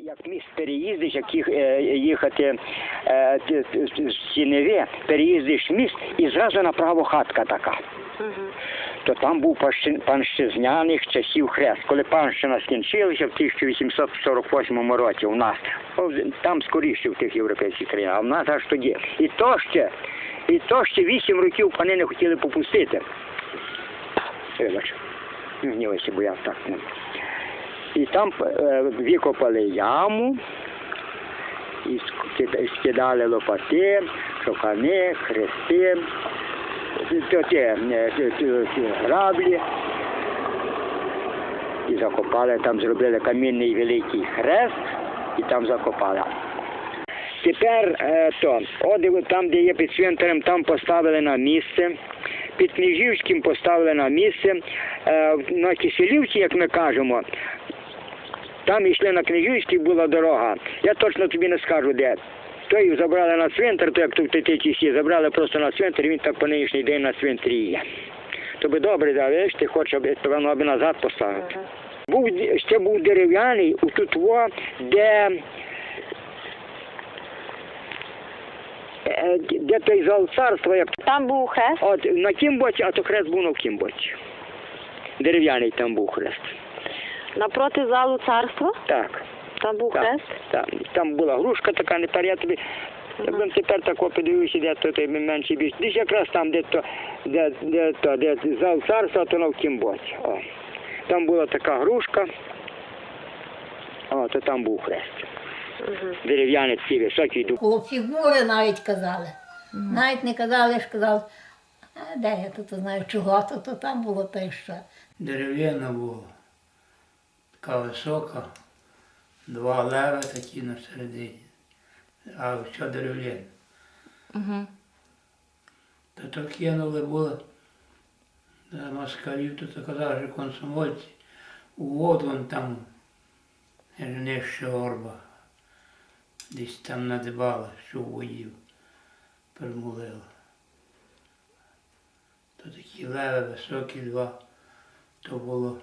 як міст переїздиш, як їх, е, їхати е, т- т- з Сіневе, переїздиш міст і зразу направо хатка така. То там був панщи- панщизняних часів хрест. Коли панщина скінчилася в 1848 році у нас, там скоріше в тих європейських країнах, а в нас аж тоді. І то ще, і то ще вісім років пани не хотіли попустити. Вибач, гнівайся, бо я так не. І там е, викопали яму, і скидали лопати, шокани, хрести, е, граблі. І закопали, там зробили камінний великий хрест і там закопали. Тепер е, то, одиво там, де є під цвинтарем, там поставили на місце. Під Книжівським поставили на місце. На Киселівці, як ми кажемо, там йшли на Книжівський, була дорога. Я точно тобі не скажу, де. Той забрали на цвинтар, то як тут ті забрали просто на цвинтар, він так по нинішній день на цвинтарі є. То би добре, да, видиш, ти хочеш, аби воно аби назад поставити. Був ще був дерев'яний, у тут во, де е, де той зал царства, як Там був хрест. от на тім боці, а то хрест був на тім боці. Дерев'яний там був хрест. Напроти залу царства. Так. Там був Так, хрест. так. Там була грушка така, не пар, я тобі. Якби тепер тако подивився, де то ти менше більше. Десь якраз там, де то, де, де то, де зал царства, то на тім боці. О. Там була така грушка. О, то там був хрест. Дерев'яний такий високий дуб. Коло фігури навіть казали. Навіть не казали, що казали, а де я тут знаю чого, то, то там було те що. Дерев'яна була, така висока, два лева такі на середині, а все дерев'яне. Угу. Та то кинули було до москалів, то казали, що комсомольці у воду вон там нижче орба, десь там надибала, що в воді перемолила. То такі леви високі два, то було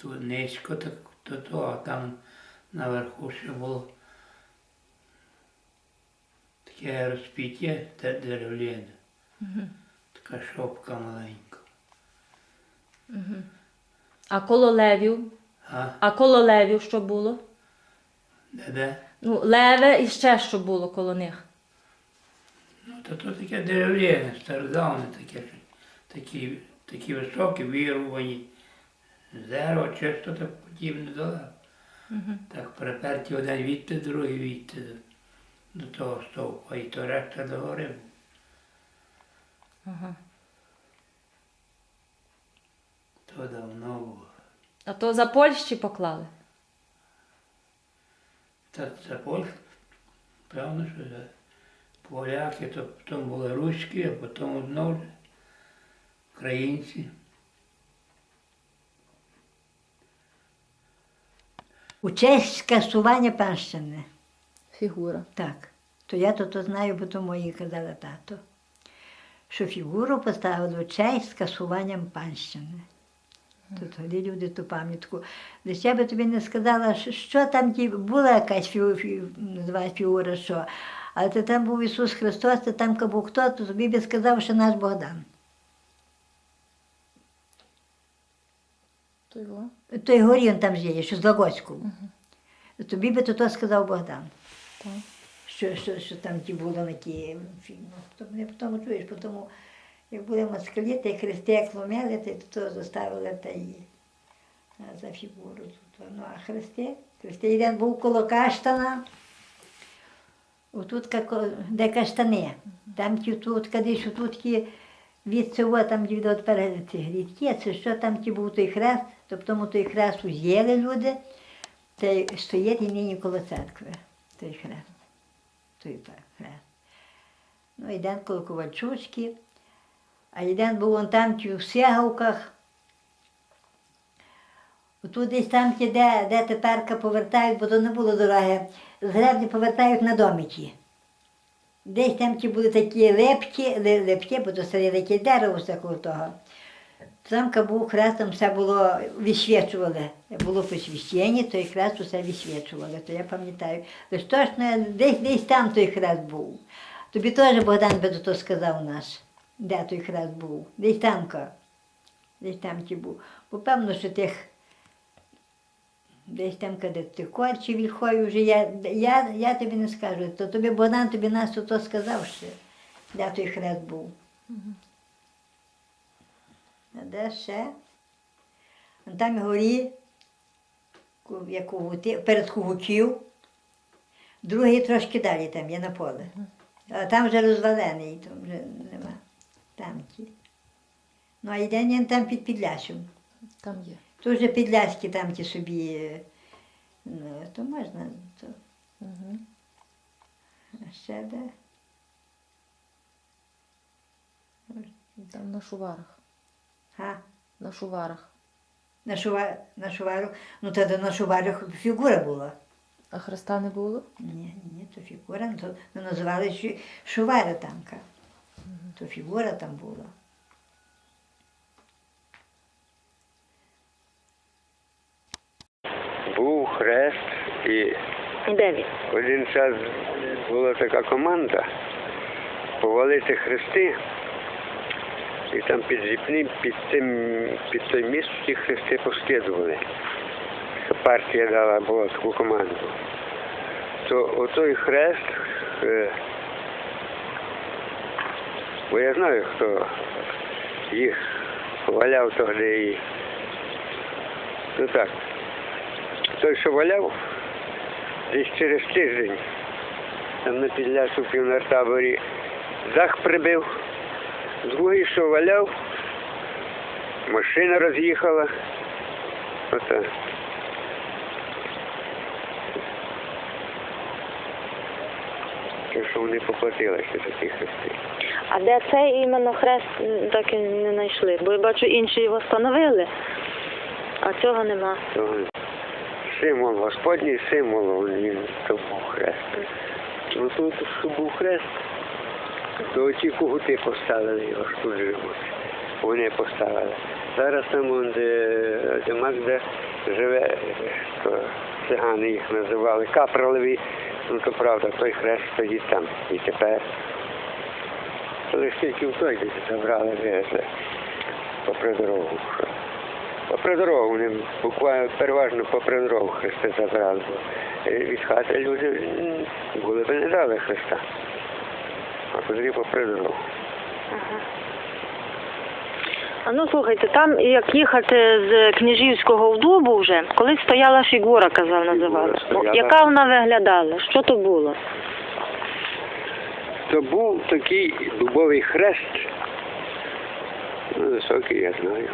тут низько, так то, то, а там наверху ще було таке розпіття те дерев'яне. Така шопка маленька. А коло левів? А А коло левів що було? де-де? Ну, леве і ще що було коло них. Ну, то, то таке дерев'яне, стародавне таке, такі, такі високі, вирувані. З дерева чисто так подібне далеко. Так приперті один відти, другий відти до, до того стовпа, і то решта до гори. То давно було. А то за Польщі поклали. Та це Польща, певно, що це поляки, то потім були руські, а потім знову українці. У честь скасування панщини. Фігура. Так. То я то, то знаю, бо то мої казали тато. Що фігуру поставили у честь скасуванням панщини. То тоді люди ту пам'ятку. Десь я би тобі не сказала, що, там ті, була якась фігура, фігура, що. Але то там був Ісус Христос, то там був хто, то тобі би сказав, що наш Богдан. То його. Той горі він там ж є, що з Лагоцького. Тобі би то, то сказав Богдан. Так. Що, що, що там ті було на ті фільми. То мене потім чуєш, тому як були москалі, та й хрести як ломили, то, то заставили та й за фігуру. Тут. Ну, а хрести, хрести один був коло каштана. Отут, де каштани. Там ті тут, кадись тут ті від цього, там від ці грідки, це що там ті був той хрест, тобто той хрест уз'їли люди, та стоїть і нині коло церкви, той хрест. Той хрест. Ну, йден коло Ковальчуцькі, а йден був он там ті в Сегавках. Тут десь там де, де теперка повертають, бо то не було дороги, з греблі повертають на доміті. Десь там були такі лепті, ли- лепті, бо то таке дерево все коло того. Замка був там все було висвічували. Було посвящення, той хрест усе висвічували, то я пам'ятаю. Лиш точно десь, десь там той хрест був. Тобі теж Богдан би то сказав наш, де той хрест був. Десь тамка. Десь там ті був. Бо певно, що тих десь там, де ти корчі вільхою вже я, я, я тобі не скажу. То тобі Богдан тобі нас то сказав ще, де той хрест був. А де ще? Там горі, як у Гути- перед Хугучів, другий трошки далі там є на поле. А там вже розвалений, там вже нема. Там ті. Ну а йде там під Підляшем. Там є. То вже підляські там ті собі. е, Ну, то можна. То. Угу. А ще де? Там на шуварах. Га? На шуварах. На, шува... на шувару. Ну тоді на шуварах фігура була. А хреста не було? Ні, ні, то фігура, ну, то ну, називали шувари тамка. То фігура там була. Був хрест і І один час була така команда повалити хрести. І там під Зіпним, під тим, під той міст ті хрести поскидували. Партія дала була таку команду. То отой хрест, е, бо я знаю, хто їх валяв тоді і. Ну так. Той, що валяв, десь через тиждень, там на підлясу в піонертаборі, дах прибив, другий, що валяв, машина роз'їхала. Оце. Що вони поплатилися за ті хрести. А де цей іменно хрест так і не знайшли? Бо я бачу, інші його встановили, а цього нема. Символ, Господній символ, він то був хрест. Ну тут, що був хрест, то ті кугути поставили його живуть. Вони поставили. Зараз там, де, де Магда живе, то цигани їх називали капралеві, ну то правда, той хрест стоїть там. І тепер. Ж тільки в той забрали, вивезли попри дорогу. Попри дорогу, буквально переважно попри дорогу хрести забрали. Від хати люди були б не дали хреста. А куди попри дорогу. А ну слухайте, там як їхати з Княжівського в Дубу вже, колись стояла фігура, казав, називали. стояла. Яка вона виглядала? Що то було? То був такий дубовий хрест. Ну, високий, я знаю.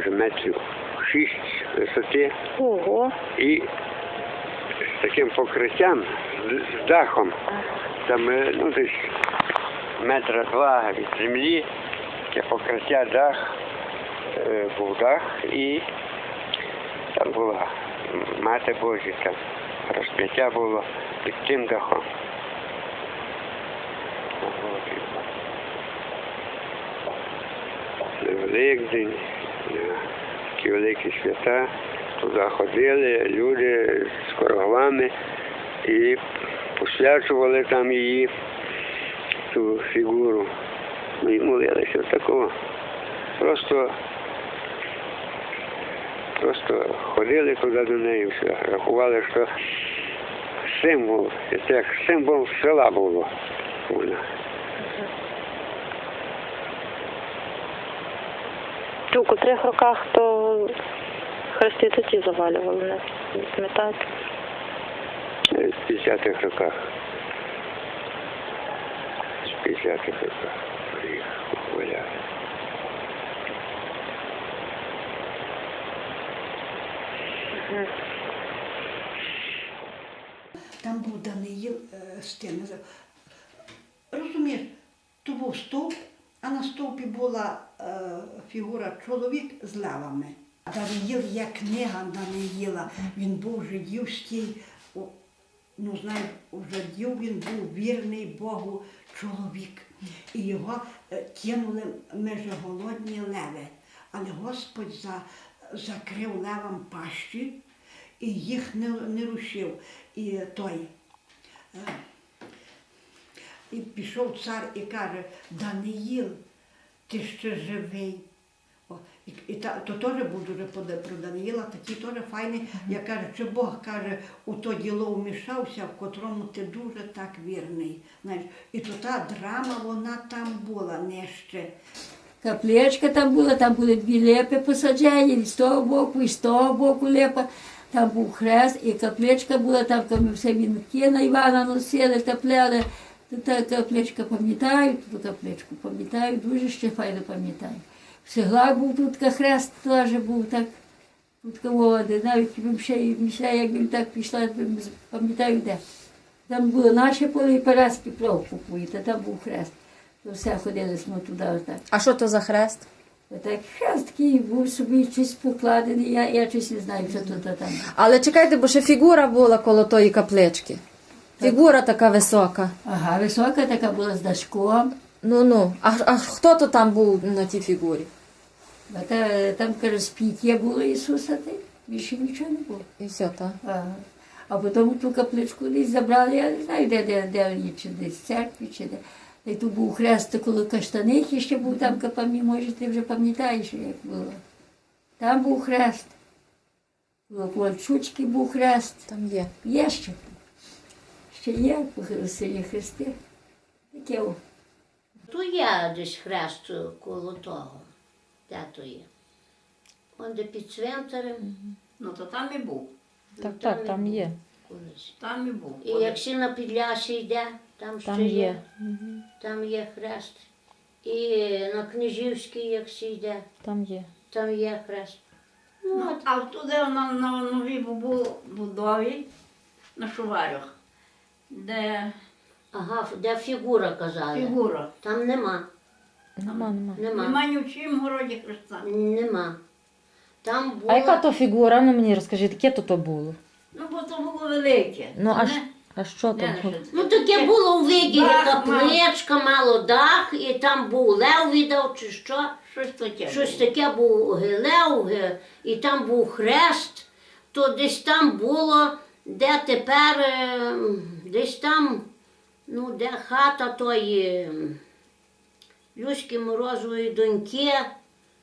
Може, метрів шість висоти. Ого. І з таким покриттям, з, дахом, там ну, десь метра два від землі, таке покриття дах, е, був дах і там була мати Божа, там розп'яття було під тим дахом. Великдень, такі великі свята. Туди ходили люди з короглами і посвячували там її, ту фігуру. І молилися такого. Просто, просто ходили туди до неї, все. рахували, що символ, як символ села було. У котрих роках то хрести тоді завалювали, не пам'ятаєте? Е, В 50-х роках. В 50-х роках. Там був Даниїл е, з тим. Розумієш, то був стовп, а на стовпі була е, фігура чоловік з левами. Даниїл є книга Даниїла. Він був жидівський, ну знаєш, жидів він був вірний Богу чоловік. І його е, кинули межі голодні леви. Але Господь за, закрив левам пащі і їх не, не рушив. І той. І пішов цар і каже, Даниїл, ти ще живий. О, і, і та, то теж був дуже про Даниїла, такий теж файний. Я кажу, чи Бог каже, у то діло вмішався, в котрому ти дуже так вірний. Знаєш, і то та драма, вона там була нижче. Каплечка там була, там були дві лепи посаджені, з того боку, і з того боку лепа. Там був хрест, і каплечка була, там ми все вінки на Івана носили, капляли. То та каплечка пам'ятаю, ту каплечку пам'ятаю, дуже ще файно пам'ятаю. В Сеглах був тут хрест теж був так. Тут води, навіть ще, і- ще як він так пішла, пам'ятаю де. Там було наше поле і Параський плов купуєте, там був хрест. То все ходили ми туди отак. А що то за хрест? Отак хрест такий був собі щось покладений, я, я щось не знаю, що тут там. Але чекайте, бо ще фігура була коло тої каплички. Фігура така висока. Ага, висока така була з дашком. Ну ну. А, а хто то там був на тій фігурі? А та, там, каже, спіття було Ісуса, ти більше нічого не було. І все, так. Ага. А потім ту капличку десь забрали, я не знаю, де, де, де її, чи десь в церкві, чи де. Та й тут був хрест коло каштанихи, ще був там, капамі, може, ти вже пам'ятаєш, як було. Там був хрест. Коло Ковальчучки був хрест. Там є. Є ще. Ще є в селі Христи. Таке о. Tu є десь хрест коло того. Де то є? Он де під цвинтарем. Ну то там і був. Так, так, там є. Колись. Там і був. І як сі на Підлясі йде, там, Там ще є. є. Там є хрест. І на Книжівській, як сі йде, Там є. там є хрест. Ну, Ну, от, а туди на, на новій бу- будові, на шуварях, де ага, де фігура казали. фігура. Там нема. Нема, нема. Нема. Нема ні в чим городі Христа. Нема. Там було. А яка то фігура? Ну мені розкажіть, яке то то було? Ну, бо то було велике. Ну, а, ж- не- а що не там? лише було? це. Ну таке було у виді Дах капличка, мало дах, і там був лев віддав чи що. Щось таке. Щось було. таке був ге- і там був хрест, то десь там було, де тепер, е, десь там, ну, де хата тої м, Люськи Морозової доньки,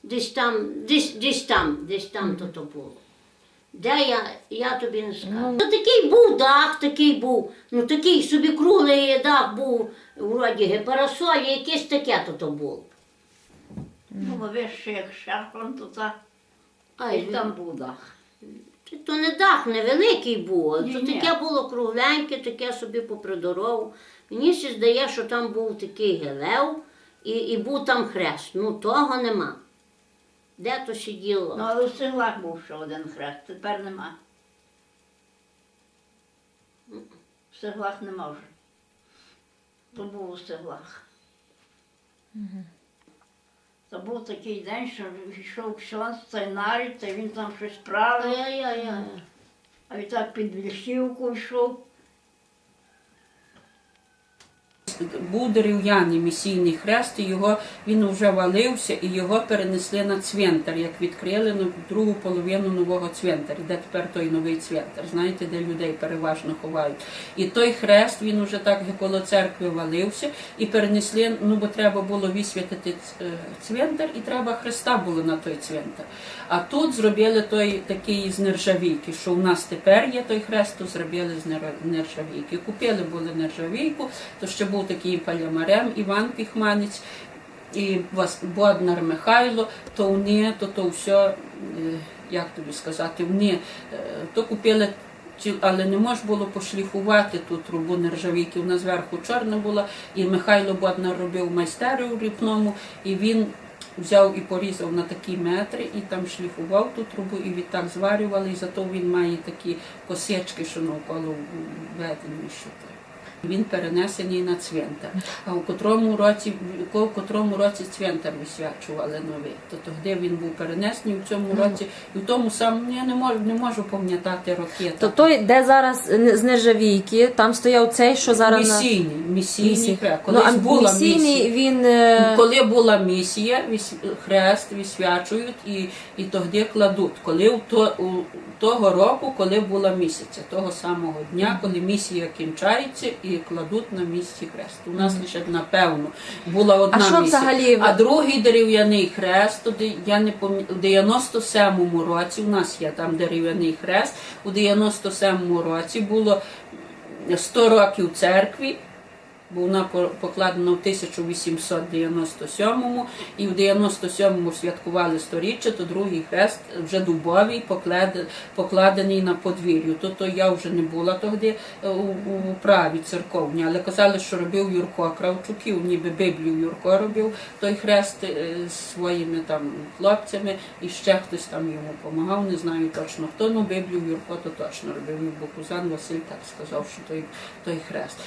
десь там, десь, десь там, десь там то, то було. Де я, я тобі не скажу. Ну, такий був дах, такий був, ну такий собі круглий дах був, вроді ге, парасолі, якесь таке то, то було. Ну, бо вище як шахрон, то Ай, і там був дах. То не дах невеликий був, а Ні, то ні. таке було кругленьке, таке собі попри дорогу. Мені ще здає, що там був такий гелев і, і був там хрест. Ну того нема. Де то сиділо? Ну, але в селах був ще один хрест, тепер нема. В селах нема вже. То був у селах. То був такий день, що йшов ксьон сценарій, та він там щось правив, а відтак під вільхівку йшов. Був дерев'яний місійний хрест, і його він вже валився, і його перенесли на цвинтар, як відкрили на другу половину нового цвинтаря, де тепер той новий цвинтар, знаєте, де людей переважно ховають. І той хрест він уже так коло церкви валився, і перенесли, ну бо треба було висвятити е, цвинтар, і треба хреста було на той цвинтар. А тут зробили той такий з нержавійки, що у нас тепер є той хрест, то зробили з нержавійки. Купили були нержавійку, то ще був такий палямарем Іван Піхманець і Боднар Михайло, то вони, то то все, е, як тобі сказати, вони е, то купили. Але не можна було пошліфувати ту трубу нержавійки, вона зверху чорна була, і Михайло Боднар робив майстерію в ріпному, і він взяв і порізав на такі метри, і там шліфував ту трубу, і відтак зварювали, і зато він має такі косячки, що навколо введені. Що то. Він перенесений на цвинтар. А у котрому році, в котрому році цвинтар висвячували новий. То тоді він був перенесений в цьому році, і в тому самому я не можу не можу пам'ятати роки. То той, де зараз з Нержавійки, там стояв цей, що зараз на місійний, місійний Місій. хрест. Ну, Колись а була місійний він е, Коли була місія, хрест висвячують і, і тоді кладуть. Коли в то, у, того року, коли була місяця, того самого дня, коли місія кінчається, і кладуть на місці хрест. У нас лише напевно була одна що місія. взагалі А другий дерев'яний хрест, Туди я не пам'ятаю, у 97-му році, у нас є там дерев'яний хрест, у 97-му році було 100 років церкві. Бо вона по- покладена в 1897-му, і в 97-му святкували сторіччя, то другий хрест вже дубовий, покладений на подвір'ю. Тобто я вже не була тоді е, у, праві церковній, але казали, що робив Юрко Кравчуків, ніби Біблію Юрко робив той хрест е, з своїми там хлопцями, і ще хтось там йому допомагав, не знаю точно хто, ну Біблію Юрко то точно робив. І Бокузан Василь так сказав, що той хрест.